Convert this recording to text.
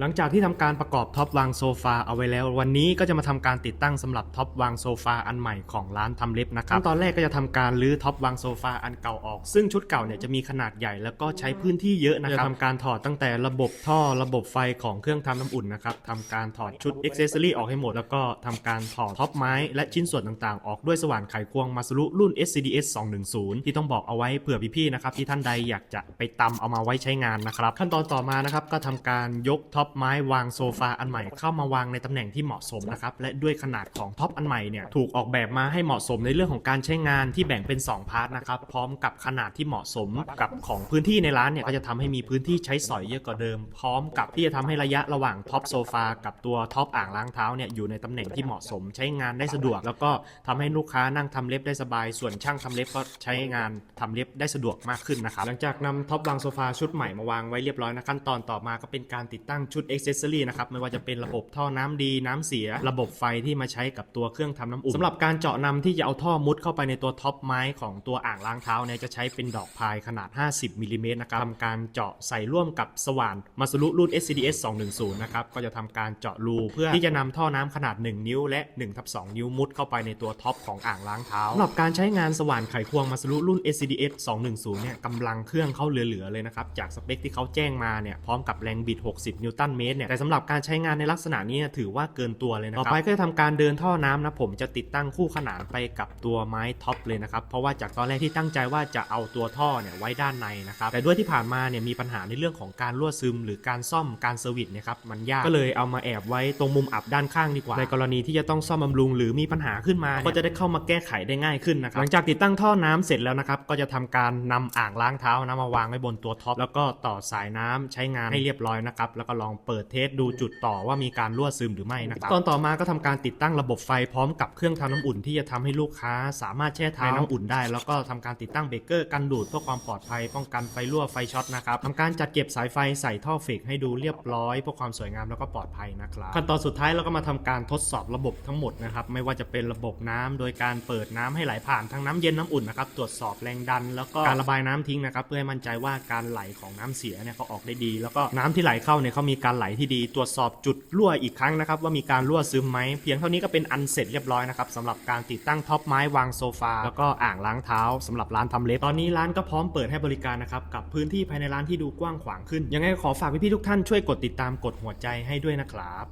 หลังจากที่ทำการประกอบท็อปวางโซฟาเอาไว้แล้ว วันนี้ก็จะมาทำการติดตั้งสำหรับท็อปวางโซฟาอันใหม่ของร้านทำเล็บนะครับขั้นตอนแรกก็จะทำการรื้อท็อปวางโซฟาอันเก่าออก ซึ่งชุดเก่าเนี่ยจะมีขนาดใหญ่แล้วก็ใช้พื้นที่เยอะนะครับจะทำการถอดตั้งแต่ระบบท่อระบบไฟของเครื่องทำน้ำอุ่นนะครับทำการถอดชุดอ็อกเซสซอรี่ออกให้หมด แล้วก็ทำการถอดท็อปไม้และชิ้นส่วนต่างๆ ออกด้วยสว่านไขควงมาสรุรุ่น SCDS 210 ที่ต้องบอกเอาไว้เผื่อพี่ๆนะครับที่ท่านใดอยากจะไปตำเอามาไว้ใช้งานนะครับขั้นตอนต่อมานะครับก็ทำการยกท็อปไม้วางโซฟาอันใหม่เข้ามาวางในตำแหน่งที่เหมาะสมนะครับและด้วยขนาดของท็อปอันใหม่เนี่ยถูกออกแบบมาให้เหมาะสมในเรื่องของการใช้งานที่แบ่งเป็น 2 พาร์ทนะครับพร้อมกับขนาดที่เหมาะสมกับของพื้นที่ในร้านเนี่ยก็จะทำให้มีพื้นที่ใช้สอยเยอะกว่าเดิม พร้อมกับที่จะทำให้ระยะระหว่างท็อปโซฟากับตัวท็อปอ่างล้างเท้าเนี่ยอยู่ในตำแหน่งที่เหมาะสมใช้งานได้สะดวก แล้วก็ทำให้ลูกค้านั่งทำเล็บได้สบาย ส่วนช่างทำเล็บก็ใช้งานทำเล็บได้สะดวกมากขึ้นนะครับหลังจากนำท็อปวางโซฟาชุดใหม่มาวางไว้เรียบร้อยนะขั้นตอนต่อมาก็เป็นการติดตั้งชุดอ็กเซสซอรี่นะครับไม่ว่าจะเป็นระบบท่อน้ำดีน้ำเสีย ระบบไฟที่มาใช้กับตัวเครื่องทำน้ำอุ่นสำหรับการเจาะนำที่จะเอาท่อมุดเข้าไปในตัวท็อปไม้ของตัวอ่างล้างเท้าเนี่ยจะใช้เป็นดอกพายขนาด 50มิลลิเมตรนะครับทำการเจาะใส่ร่วมกับสว่านมาสรุรุ่น SCDS 210นะครับก็จะทำการเจาะรูเพื่อที่จะนำท่อน้ำขนาด 1 นิ้ว และ1ทับ2นิ้วมุดเข้าไปในตัวท็อปของอ่างล้างเท้าสำหรับการใช้งานสว่านไขควงมาสรุรุ่น SCDS 210เนี่ยกำลังเครื่องเขาเหลือๆเลยนะครับจากสเปคที่เขาแจ้งมาเนี่ยพร้อมกับแรงบิด 60 นิวตันเมตรเนี่ยแต่สำหรับการใช้งานในลักษณะนี้เนี่ยถือว่าเกินตัวเลยนะครับต่อไปก็จะทำการเดินท่อน้ำนะผมจะติดตั้งคู่ขนานไปกับตัวไม้ท็อปเลยนะครับเพราะว่าจากตอนแรกที่ตั้งใจว่าจะเอาตัวท่อเนี่ยไว้ด้านในนะครับแต่ด้วยที่ผ่านมาเนี่ยมีปัญหาในเรื่องของการรั่วซึม หรือการซ่อมการเซอร์วิสเนี่ยครับมันยากก็เลยเอามาแอบไว้ตรงมุมอับด้านข้างดีกว่า ในกรณีที่จะต้องซ่อมบำรุง หรือมีปัญหาขึ้นมาก็จะได้เข้ามาแก้ไขได้ง่ายขึ้นนะครับหลังจากติดตั้งท่อน้ำเสร็จแล้วนะครับก็จะทำการนำอ่างล้างเท้านะมาวางไว้บนตัวท็อปแล้วก็ต่อสายน้ำใช้งานให้เรียบร้อยนะครับแล้วก็ลองเปิดเทสดูจุดต่อว่ามีการรั่วซึมหรือไม่นะครับตอนต่อมาก็ทำการติดตั้งระบบไฟพร้อมกับเครื่องทำน้ำอุ่นที่จะทำให้ลูกค้า สามารถแช่เท้าในน้ำอุ่นได้ แล้วก็ทำการติดตั้งเบรกเกอร์กันดูดเพื่อความปลอดภัยป้องกันไฟรั่วไฟช็อตนะครับทำการจัดเก็บสายไฟใส่ท่อเฟกให้ดูเรียบร้อยเพื่อความสวยงามแล้วก็ปลอดภัยนะครับขั้นตอนสุดท้ายเราก็มาทำการทดสอบระบบทั้งหมดนะครับไม่ว่าจะเป็นระบบน้ำโดยการเปิดน้ำให้ไหลผ่านทั้งน้ำเย็นน้ำอุ่นนะครับตรวจสอบแรงดัน แล้วก็การระบายน้ำทิ้งนะครับเพื่อให้มั่นใจว่าการไหลของน้ำเสียเนี่ยเขาออกได้ดี แล้วก็น้ำที่ไหลเข้าเนี่ยเขามีการไหลที่ดี ตรวจสอบจุดรั่วอีกครั้งนะครับ ว่ามีการรั่วซึมไหมเพียงเท่านี้ก็เป็นอันเสร็จเรียบร้อยนะครับสำหรับการติดตั้งท็อปไม้วางโซฟาแล้วก็อ่างล้างเท้าสำหรับร้านทำเล็บตอนนี้ร้านก็พร้อมเปิดให้บริการนะครับกับพื้นที่ภายในร้านที่ดูกว้างขวางขึ้นยังไงขอฝากพี่ๆทุกท่านช่วยกดติดตามกดหัวใจให้ด้วยนะครับ